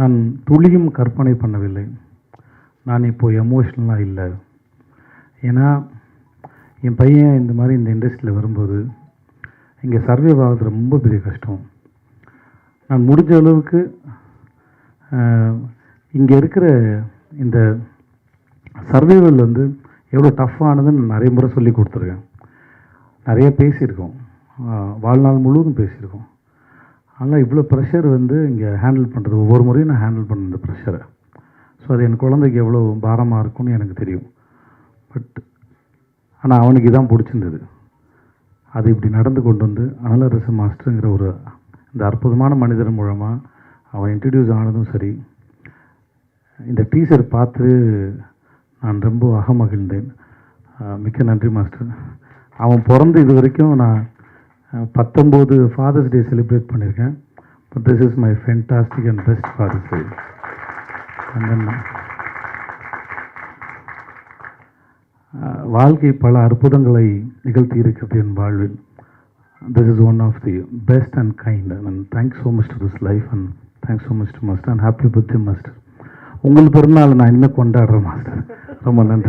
நான் துளியும் கற்பனை பண்ணவில்லை. நான் இப்போது எமோஷ்னலாக இல்லை. ஏன்னா என் பையன் இந்த மாதிரி இந்த இண்டஸ்ட்ரியில் வரும்போது இங்கே சர்வே ஆகிறது ரொம்ப பெரிய கஷ்டம். நான் முடிஞ்ச அளவுக்கு இங்கே இருக்கிற இந்த சர்வைவல் வந்து எவ்வளோ டஃப்பானதுன்னு நான் நிறைய முறை சொல்லி கொடுத்துருக்கேன். நிறைய பேசியிருக்கோம். வாழ்நாள் முழுவதும் பேசியிருக்கோம். ஆனால் இவ்வளோ ப்ரெஷர் வந்து இங்கே ஹேண்டில் பண்ணுறது ஒவ்வொரு முறையும் நான் ஹேண்டில் பண்ண இந்த ப்ரெஷரை ஸோ அது என் குழந்தைக்கு எவ்வளோ பாரமாக இருக்கும்னு எனக்கு தெரியும். பட் ஆனால் அவனுக்கு இதான் பிடிச்சிருந்தது. அது இப்படி நடந்து கொண்டு வந்து அனலரசு மாஸ்டருங்கிற ஒரு இந்த அற்புதமான மனிதர் மூலமாக அவன் இன்ட்ரடியூஸ் ஆனதும் சரி இந்த டீசர் பார்த்து நான் ரொம்ப அகமகிழ்ந்தேன். மிக்க நன்றி மாஸ்டர் அவன் பிறந்து இது வரைக்கும் நான் பத்தொம்போது ஃபாதர்ஸ் டே செலிப்ரேட் பண்ணியிருக்கேன். But this is my fantastic and best father's day வாழ்க்கை பல அற்புதங்களை நிகழ்த்தி இருக்கிறது என் வாழ்வில். This is one of the best and kind and thanks so much to this life and thanks so much to master and happy birthday master உங்கள் பிறந்தநாள் நான் இனிமேல் கொண்டாடுறேன் மாஸ்டர் ரொம்ப நன்றி